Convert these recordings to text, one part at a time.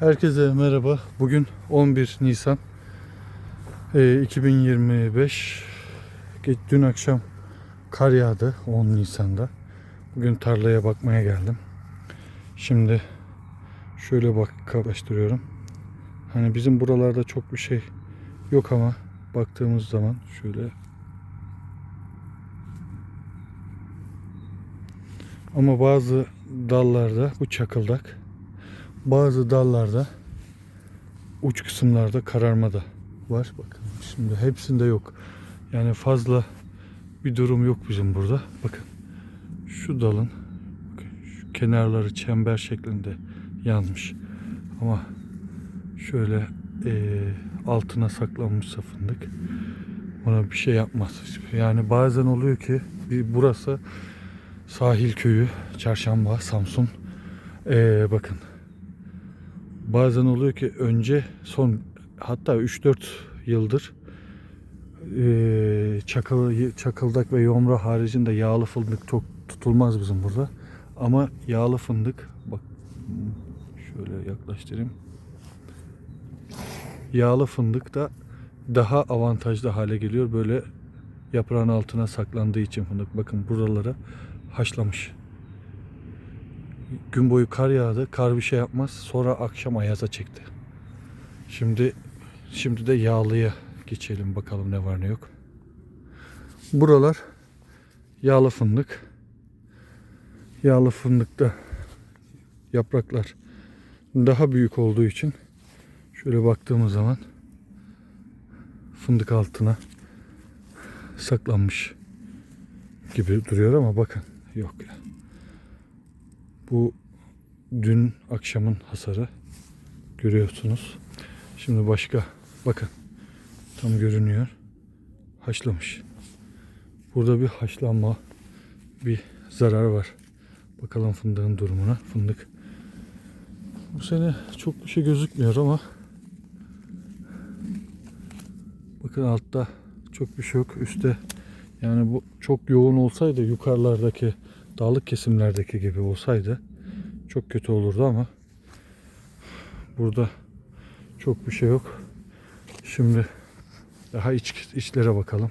Herkese merhaba. Bugün 11 Nisan e, 2025. Geç dün akşam kar yağdı 10 Nisan'da. Bugün tarlaya bakmaya geldim. Şimdi şöyle bak karşılaştırıyorum. Hani bizim buralarda çok bir şey yok ama baktığımız zaman şöyle ama bazı dallarda bu çakıldak bazı dallarda uç kısımlarda kararma da var. Bakın şimdi hepsinde yok. Yani fazla bir durum yok bizim burada. Bakın şu dalın bakın, şu kenarları çember şeklinde yanmış. Ama şöyle eee, altına saklanmışsa fındık ona bir şey yapmaz. Yani bazen oluyor ki bir burası sahil köyü, Çarşamba, Samsun. Eee, bakın bazen oluyor ki önce son hatta 3-4 yıldır eee çakıl, çakıldak ve yomra haricinde yağlı fındık çok tutulmaz bizim burada. Ama yağlı fındık bak şöyle yaklaştırayım. Yağlı fındık da daha avantajlı hale geliyor. Böyle yaprağın altına saklandığı için fındık. Bakın buralara haşlamış. Gün boyu kar yağdı. Kar bir şey yapmaz. Sonra akşam ayaza çekti. Şimdi şimdi de yağlıya geçelim bakalım ne var ne yok. Buralar yağlı fındık. Yağlı fındıkta yapraklar daha büyük olduğu için şöyle baktığımız zaman fındık altına saklanmış gibi duruyor ama bakın yok ya. Bu dün akşamın hasarı görüyorsunuz. Şimdi başka bakın tam görünüyor. Haşlamış. Burada bir haşlanma bir zarar var. Bakalım fındığın durumuna. Fındık bu sene çok bir şey gözükmüyor ama bakın altta çok bir şey yok. Üstte yani bu çok yoğun olsaydı yukarılardaki dağlık kesimlerdeki gibi olsaydı çok kötü olurdu ama burada çok bir şey yok. Şimdi daha iç içlere bakalım.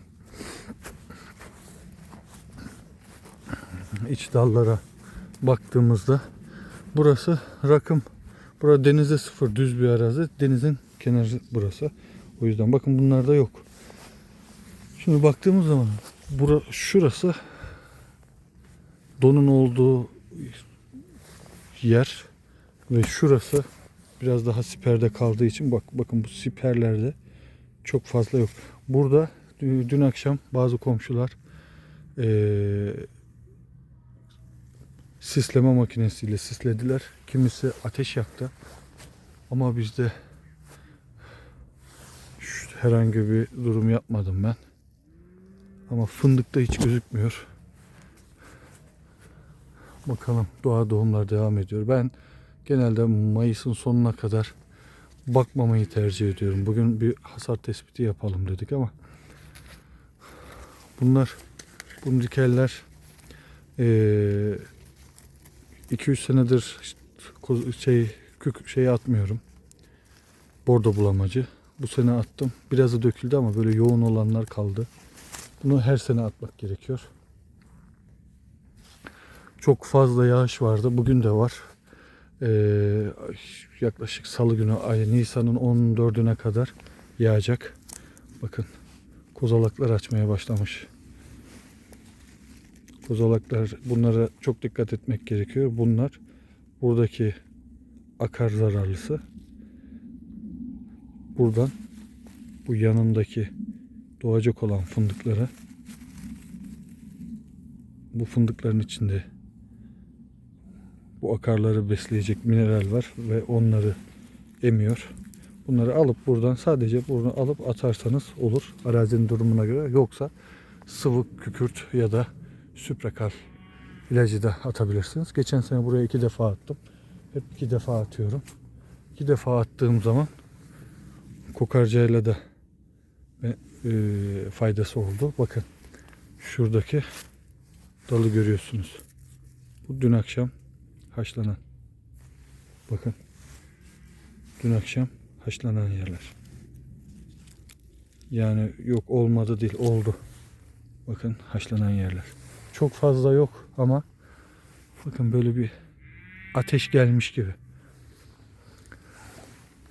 İç dallara baktığımızda burası rakım. Burada denize sıfır düz bir arazi. Denizin kenarı burası. O yüzden bakın bunlarda yok. Şimdi baktığımız zaman bura, şurası donun olduğu yer ve şurası biraz daha siperde kaldığı için bak bakın bu siperlerde çok fazla yok. Burada dü- dün akşam bazı komşular eee, sisleme makinesiyle sislediler. Kimisi ateş yaktı. Ama bizde herhangi bir durum yapmadım ben. Ama fındıkta hiç gözükmüyor. Bakalım doğa doğumlar devam ediyor. Ben genelde Mayıs'ın sonuna kadar bakmamayı tercih ediyorum. Bugün bir hasar tespiti yapalım dedik ama bunlar bu dikeller 2-3 senedir işte koz- şey kük şeyi atmıyorum. Bordo bulamacı. Bu sene attım. Birazı döküldü ama böyle yoğun olanlar kaldı. Bunu her sene atmak gerekiyor. Çok fazla yağış vardı. Bugün de var. Ee, yaklaşık salı günü ay Nisan'ın 14'üne kadar yağacak. Bakın kozalaklar açmaya başlamış. Kozalaklar bunlara çok dikkat etmek gerekiyor. Bunlar buradaki akar zararlısı. Buradan bu yanındaki doğacak olan fındıklara bu fındıkların içinde bu akarları besleyecek mineral var ve onları emiyor. Bunları alıp buradan sadece bunu alıp atarsanız olur arazinin durumuna göre. Yoksa sıvı kükürt ya da süprekal ilacı da atabilirsiniz. Geçen sene buraya iki defa attım. Hep iki defa atıyorum. İki defa attığım zaman kokarcayla da e, faydası oldu. Bakın şuradaki dalı görüyorsunuz. Bu dün akşam haşlanan. Bakın. Dün akşam haşlanan yerler. Yani yok olmadı değil oldu. Bakın haşlanan yerler. Çok fazla yok ama bakın böyle bir ateş gelmiş gibi.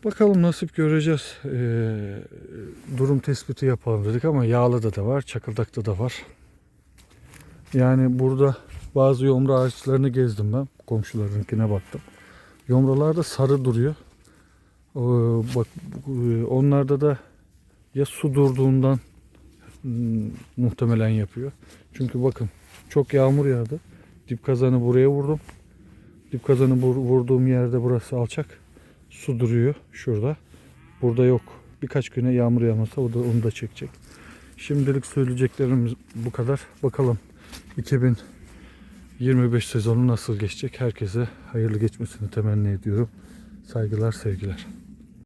Bakalım nasip göreceğiz. Ee, durum tespiti yapalım dedik ama Yağlı'da da var, Çakıldak'ta da var. Yani burada bazı yomra ağaçlarını gezdim ben. Komşularınkine baktım. Yomralar da sarı duruyor. Ee, bak bu- onlarda da ya su durduğundan hmm, muhtemelen yapıyor. Çünkü bakın çok yağmur yağdı. Dip kazanı buraya vurdum. Dip kazanı vur- vurduğum yerde burası alçak. Su duruyor şurada. Burada yok. Birkaç güne yağmur yağmasa o da onu da çekecek. Şimdilik söyleyeceklerimiz bu kadar. Bakalım 2025 sezonu nasıl geçecek? Herkese hayırlı geçmesini temenni ediyorum. Saygılar, sevgiler.